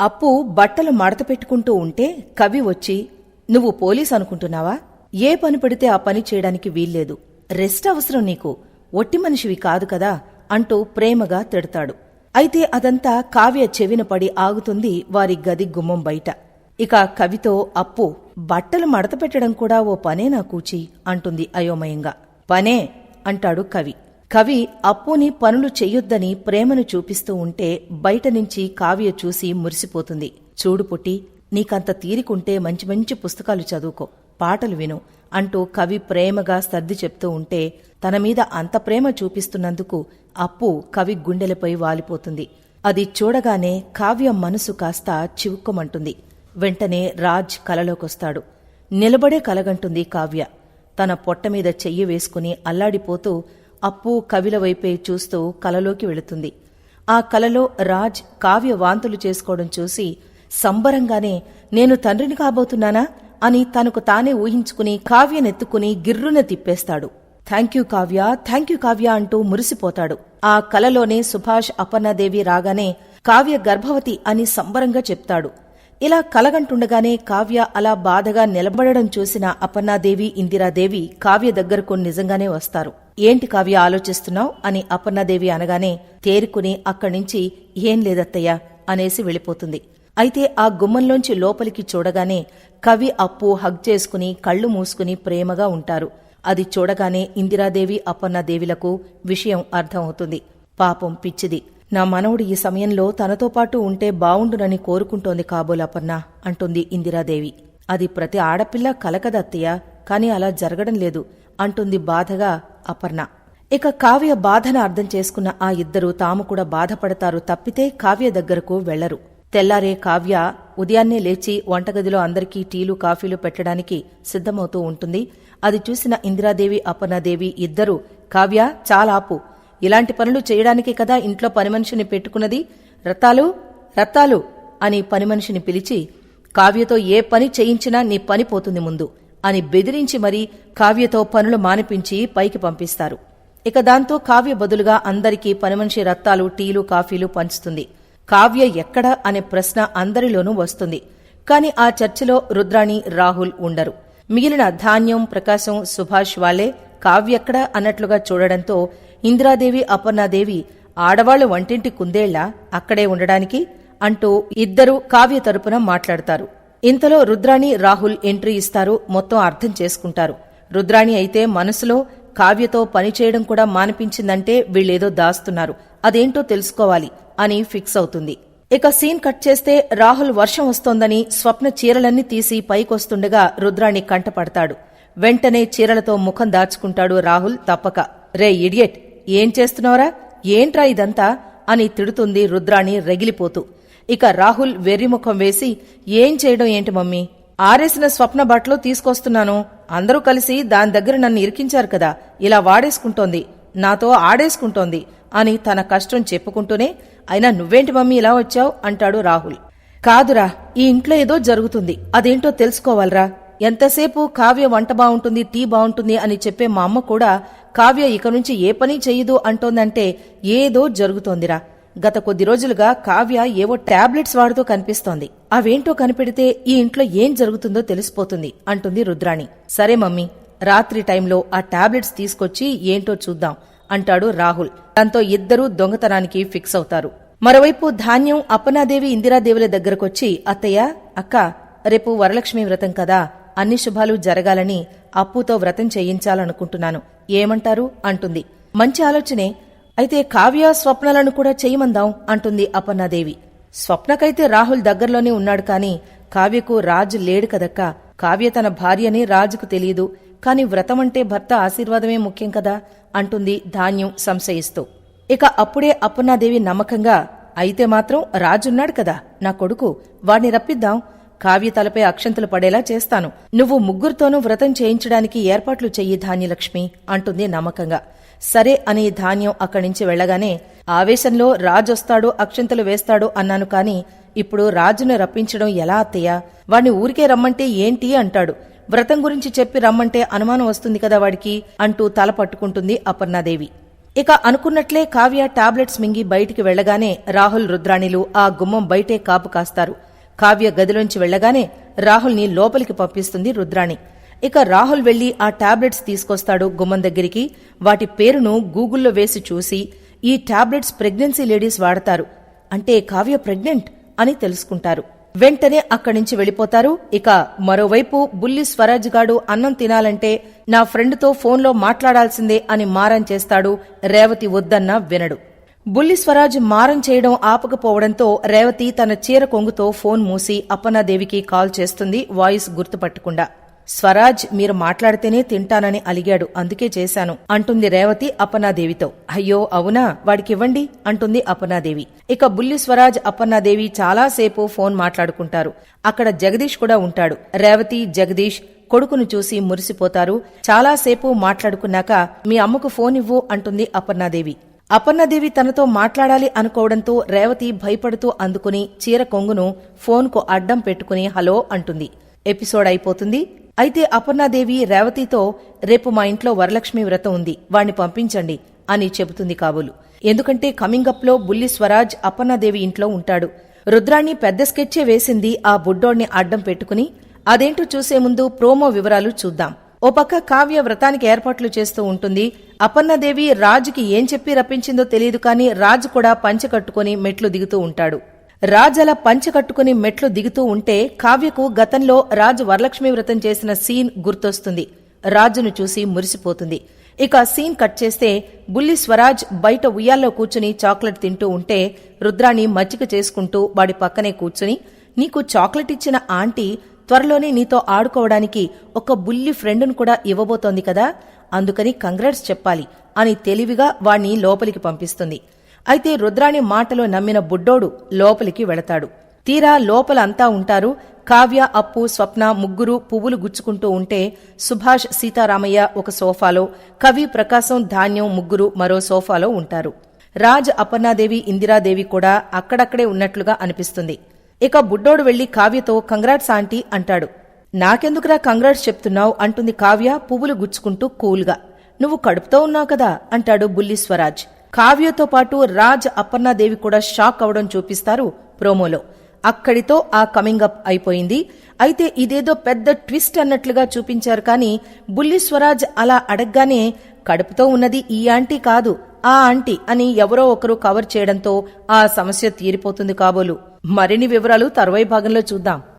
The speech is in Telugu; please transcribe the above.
అప్పు బట్టలు మడత పెట్టుకుంటూ ఉంటే కవి వచ్చి నువ్వు పోలీస్ అనుకుంటున్నావా? ఏ పని పెడితే ఆ పని చేయడానికి వీల్లేదు. రెస్ట్ అవసరం నీకు. ఒట్టి మనిషివి కాదు కదా అంటూ ప్రేమగా తిడతాడు. అయితే అదంతా కావ్య చెవిన పడి ఆగుతుంది వారి గది గుమ్మం బయట. ఇక కవితో అప్పు బట్టలు మడత పెట్టడం కూడా ఓ పనేనా కూచి అంటుంది అయోమయంగా. పనే అంటాడు కవి. కవి అప్పుని పనులు చెయ్యొద్దని ప్రేమను చూపిస్తూ ఉంటే బయట నుంచి కావ్య చూసి మురిసిపోతుంది. చూడు పుట్టి నీకంత తీరికుంటే మంచి మంచి పుస్తకాలు చదువుకో పాటలు విను అంటూ కవి ప్రేమగా సర్ది చెప్తూ ఉంటే తన మీద అంత ప్రేమ చూపిస్తున్నందుకు అప్పు కవి గుండెలపై వాలిపోతుంది. అది చూడగానే కావ్య మనసు కాస్త చివుక్కుమంటుంది. వెంటనే రాజ్ కలలోకొస్తాడు. నిలబడే కలగంటుంది కావ్య. తన పొట్టమీద చెయ్యి వేసుకుని అల్లాడిపోతూ అప్పు కవిల వైపే చూస్తూ కలలోకి వెళుతుంది. ఆ కలలో రాజ్ కావ్య వాంతులు చేసుకోవడం చూసి సంబరంగానే నేను తండ్రిని కాబోతున్నానా? అని తనకు తానే ఊహించుకుని కావ్యనెత్తుకుని గిర్రున తిప్పేస్తాడు. Thank you Kavya thank you Kavya అంటూ మురిసిపోతాడు. ఆ కలలోనే సుభాష్ అపర్ణాదేవి రాగానే కావ్య గర్భవతి అని సంబరంగా చెప్తాడు. ఇలా కలగంటుండగానే కావ్య అలా బాధగా నిలబడడం చూసిన అపర్ణాదేవి ఇందిరాదేవి కావ్య దగ్గరకు నిజంగానే వస్తారు. ఏంటి కావ్య ఆలోచిస్తున్నావు? అని అపర్ణాదేవి అనగానే తేరుకుని అక్కడి నుంచి ఏం లేదత్తయ్యా? అనేసి వెళ్ళిపోతుంది. అయితే ఆ గుమ్మంలోంచి లోపలికి చూడగానే కవి అప్పు హగ్ చేసుకుని కళ్ళు మూసుకుని ప్రేమగా ఉంటారు. అది చూడగానే ఇందిరాదేవి అపర్ణాదేవిలకు విషయం అర్థమవుతుంది. పాపం పిచ్చిది. నా మనవుడు ఈ సమయంలో తనతో పాటు ఉంటే బావుండునని కోరుకుంటోంది కాబోలపర్ణ అంటుంది ఇందిరాదేవి. అది ప్రతి ఆడపిల్ల కలకదత్తయ్య కాని అలా జరగడం లేదు. అంటుంది బాధగా అపర్ణ. ఇక కావ్య బాధను అర్థం చేసుకున్న ఆ ఇద్దరు తాము కూడా బాధపడతారు తప్పితే కావ్య దగ్గరకు వెళ్ళరు. తెల్లారే కావ్య ఉదయాన్నే లేచి వంటగదిలో అందరికీ టీలు కాఫీలు పెట్టడానికి సిద్ధమవుతూ ఉంటుంది. అది చూసిన ఇందిరాదేవి అపర్ణాదేవి ఇద్దరూ కావ్య చాలా ఆపు. ఇలాంటి పనులు చేయడానికి కదా ఇంట్లో పని మనిషిని పెట్టుకున్నది? రత్తాలు రత్తాలు అని పని మనిషిని పిలిచి కావ్యతో ఏ పని చేయించినా నీ పని పోతుంది ముందు. అని బెదిరించి మరీ కావ్యతో పనులు మానిపించి పైకి పంపిస్తారు. ఇక దాంతో కావ్య బదులుగా అందరికీ పనిమనిషి రత్తాలు టీలు కాఫీలు పంచుతుంది. కావ్య ఎక్కడ అనే ప్రశ్న అందరిలోనూ వస్తుంది. కాని ఆ చర్చలో రుద్రాణి రాహుల్ ఉండరు. మిగిలిన ధాన్యం ప్రకాశం సుభాష్ వాలే కావ్యెక్కడ అన్నట్లుగా చూడడంతో ఇందిరాదేవి అపర్ణాదేవి ఆడవాళ్ళు వంటింటి కుందేళ్ళ అక్కడే ఉండడానికి అంటూ ఇద్దరూ కావ్య తరపున మాట్లాడతారు. ఇంతలో రుద్రాణి రాహుల్ ఎంట్రీ ఇస్తారు మొత్తం అర్థం చేసుకుంటారు. రుద్రాణి అయితే మనసులో కావ్యతో పనిచేయడం కూడా మానిపించిందంటే వీళ్ళేదో దాస్తున్నారు. అదేంటో తెలుసుకోవాలి అని ఫిక్స్ అవుతుంది. ఇక సీన్ కట్ చేస్తే రాహుల్ వర్షం వస్తోందని స్వప్న చీరలన్నీ తీసి పైకొస్తుండగా రుద్రాణి కంటపడతాడు. వెంటనే చీరలతో ముఖం దాచుకుంటాడు రాహుల్ తప్పక. రే ఇడియట్ ఏం చేస్తున్నావురా? ఏంట్రా ఇదంతా? అని తిడుతుంది రుద్రాణి రగిలిపోతూ. ఇక రాహుల్ వెర్రిముఖం వేసి ఏం చేయడం ఏంటి మమ్మీ? ఆరేసిన స్వప్న బట్టలు తీసుకొస్తున్నాను. అందరూ కలిసి దాని దగ్గర నన్ను ఇరికించారు కదా. ఇలా వాడేసుకుంటోంది. నాతో ఆడేసుకుంటోంది అని తన కష్టం చెప్పుకుంటూనే అయినా నువ్వేంటి మమ్మీ ఇలా వచ్చావు? అంటాడు రాహుల్. కాదురా ఈ ఇంట్లో ఏదో జరుగుతుంది. అదేంటో తెలుసుకోవాలరా. ఎంతసేపు కావ్య వంట బావుంటుంది టీ బావుంటుంది అని చెప్పే మా అమ్మ కూడా కావ్య ఇక నుంచి ఏ పని చెయ్యదు అంటోందంటే ఏదో జరుగుతోందిరా. గత కొద్ది రోజులుగా కావ్య ఏవో టాబ్లెట్స్ వాడుతూ కనిపిస్తోంది. అవేంటో కనిపెడితే ఈ ఇంట్లో ఏం జరుగుతుందో తెలిసిపోతుంది అంటుంది రుద్రాణి. సరే మమ్మీ రాత్రి టైంలో ఆ టాబ్లెట్స్ తీసుకొచ్చి ఏంటో చూద్దాం అంటాడు రాహుల్. దాంతో ఇద్దరూ దొంగతనానికి ఫిక్స్ అవుతారు. మరోవైపు ధాన్యం అప్పనాదేవి ఇందిరాదేవుల దగ్గరకొచ్చి అత్తయ్య అక్క రేపు వరలక్ష్మి వ్రతం కదా అన్ని శుభాలు జరగాలని అప్పుతో వ్రతం చేయించాలనుకుంటున్నాను. ఏమంటారు? అంటుంది. మంచి ఆలోచనే అయితే కావ్య స్వప్నలను కూడా చేయమందాం అంటుంది అపర్ణాదేవి. స్వప్నకైతే రాహుల్ దగ్గరలోనే ఉన్నాడు కాని కావ్యకు రాజు లేడు కదక్క. కావ్య తన భార్యని రాజుకు తెలియదు. కాని వ్రతమంటే భర్త ఆశీర్వాదమే ముఖ్యం కదా అంటుంది ధాన్యం సంశయిస్తూ. ఇక అప్పుడే అప్పన్నాదేవి నమ్మకంగా అయితే మాత్రం రాజున్నాడు కదా నా కొడుకు వాణ్ణి రప్పిద్దాం. కావ్య తలపై అక్షంతలు పడేలా చేస్తాను. నువ్వు ముగ్గురితోనూ వ్రతం చేయించడానికి ఏర్పాట్లు చెయ్యి ధాన్యలక్ష్మి అంటుంది నమ్మకంగా. సరే అని ధాన్యం అక్కడి నుంచి వెళ్ళగానే ఆవేశంలో రాజొస్తాడు అక్షంతలు వేస్తాడు అన్నాను కాని ఇప్పుడు రాజును రప్పించడం ఎలా అత్తయ్యా? వాణ్ణి ఊరికే రమ్మంటే ఏంటి అంటాడు. వ్రతం గురించి చెప్పి రమ్మంటే అనుమానం వస్తుంది కదా వాడికి అంటూ తల పట్టుకుంటుంది అపర్ణాదేవి. ఇక అనుకున్నట్లే కావ్య టాబ్లెట్స్ మింగి బయటికి వెళ్ళగానే రాహుల్ రుద్రాణిలు ఆ గుమ్మం బయటే కాపు కాస్తారు. కావ్య గదిలోంచి వెళ్ళగానే రాహుల్ని లోపలికి పంపిస్తుంది రుద్రాణి. ఇక రాహుల్ వెళ్ళి ఆ టాబ్లెట్స్ తీసుకొస్తాడు గుమ్మం దగ్గరికి. వాటి పేరును గూగుల్లో వేసి చూసి ఈ టాబ్లెట్స్ ప్రెగ్నెన్సీ లేడీస్ వాడతారు. అంటే కావ్య ప్రెగ్నెంట్ అని తెలుసుకుంటారు. వెంటనే అక్కడి నుంచి వెళ్ళిపోతారు ఇక మరోవైపు బుల్లి స్వరాజ్ గాడు అన్నం తినాలంటే నా ఫ్రెండ్తో ఫోన్లో మాట్లాడాల్సిందే అని మారం చేస్తాడు రేవతి వద్దన్నా వినడు. బుల్లి స్వరాజ్ మారం చేయడం ఆపకపోవడంతో రేవతి తన చీర కొంగుతో ఫోన్ మూసి అప్పనాదేవికి కాల్ చేస్తుంది వాయిస్ గుర్తుపట్టకుండా. స్వరాజ్ మీరు మాట్లాడితేనే తింటానని అలిగాడు. అందుకే చేశాను. అంటుంది రేవతి అప్పన్నాదేవితో. అయ్యో అవునా? వాడికివ్వండి అంటుంది అప్పన్నాదేవి. ఇక బుల్లి స్వరాజ్ అప్పన్నాదేవి చాలాసేపు ఫోన్ మాట్లాడుకుంటారు. అక్కడ జగదీష్ కూడా ఉంటాడు. రేవతి జగదీష్ కొడుకును చూసి మురిసిపోతారు. చాలాసేపు మాట్లాడుకున్నాక మీ అమ్మకు ఫోన్ ఇవ్వు అంటుంది అపర్ణాదేవి అపర్ణదేవి తనతో మాట్లాడాలి అనుకోవడంతో రేవతి భయపడుతూ అందుకుని చీర కొంగును ఫోన్కు అడ్డం పెట్టుకుని హలో అంటుంది. ఎపిసోడ్ అయిపోతుంది. అయితే అపర్ణాదేవి రేవతితో రేపు మా ఇంట్లో వరలక్ష్మి వ్రతం ఉంది వాణ్ణి పంపించండి అని చెబుతుంది కాబోలు. ఎందుకంటే కమింగ్ అప్లో బుల్లి స్వరాజ్ అపర్ణాదేవి ఇంట్లో ఉంటాడు. రుద్రాణి పెద్ద స్కెచ్చే వేసింది ఆ బుడ్డోడ్ని అడ్డం పెట్టుకుని అదేంటో చూసే ముందు ప్రోమో వివరాలు చూద్దాం. ఓ పక్క కావ్య వ్రతానికి ఏర్పాట్లు చేస్తూ ఉంటుంది. అపర్ణదేవి రాజుకి ఏం చెప్పి రప్పించిందో తెలియదు కానీ రాజు కూడా పంచె కట్టుకుని మెట్లు దిగుతూ ఉంటాడు. రాజల పంచకట్టుకుని పంచె కట్టుకుని మెట్లు దిగుతూ ఉంటే కావ్యకు గతంలో రాజు వరలక్ష్మి వ్రతం చేసిన సీన్ గుర్తొస్తుంది. రాజును చూసి మురిసిపోతుంది. ఇక సీన్ కట్ చేస్తే బుల్లి స్వరాజ్ బయట ఉయ్యాల్లో కూర్చుని చాక్లెట్ తింటూ ఉంటే రుద్రాణి మజ్జిగ చేసుకుంటూ వాడి పక్కనే కూర్చుని నీకు చాక్లెట్ ఇచ్చిన ఆంటీ త్వరలోనే నీతో ఆడుకోవడానికి ఒక బుల్లి ఫ్రెండును కూడా ఇవ్వబోతోంది కదా? అందుకని కంగ్రాట్స్ చెప్పాలి అని తెలివిగా వాణ్ణి లోపలికి పంపిస్తుంది. అయితే రుద్రాణి మాటలో నమ్మిన బుడ్డోడు లోపలికి వెళతాడు. తీరా లోపల అంతా ఉంటారు కావ్య అప్పు స్వప్న ముగ్గురు పువ్వులు గుచ్చుకుంటూ ఉంటే సుభాష్ సీతారామయ్య ఒక సోఫాలో కవి ప్రకాశం ధాన్యం ముగ్గురు మరో సోఫాలో ఉంటారు. రాజ్ అపర్ణాదేవి ఇందిరాదేవి కూడా అక్కడక్కడే ఉన్నట్లుగా అనిపిస్తుంది. ఇక బుడ్డోడు వెళ్ళి కావ్యతో కంగ్రాట్స్ ఆంటీ అంటాడు. నాకెందుకురా కంగ్రాట్స్ చెప్తున్నావు? అంటుంది కావ్య పువ్వులు గుచ్చుకుంటూ కూల్గా. నువ్వు కడుపుతో ఉన్నావు కదా అంటాడు బుల్లి స్వరాజ్. కావ్యతో పాటు రాజ్ అపర్ణాదేవి కూడా షాక్ అవడం చూపిస్తారు ప్రోమోలో. అక్కడితో ఆ కమింగ్ అప్ అయిపోయింది. అయితే ఇదేదో పెద్ద ట్విస్ట్ అన్నట్లుగా చూపించారు కానీ బుల్లి స్వరాజ్ అలా అడగ్గానే కడుపుతో ఉన్నది ఈ ఆంటీ కాదు ఆ ఆంటీ అని ఎవరో ఒకరు కవర్ చేయడంతో ఆ సమస్య తీరిపోతుంది కాబోలు. మరిన్ని వివరాలు తర్వాయి భాగంలో చూద్దాం.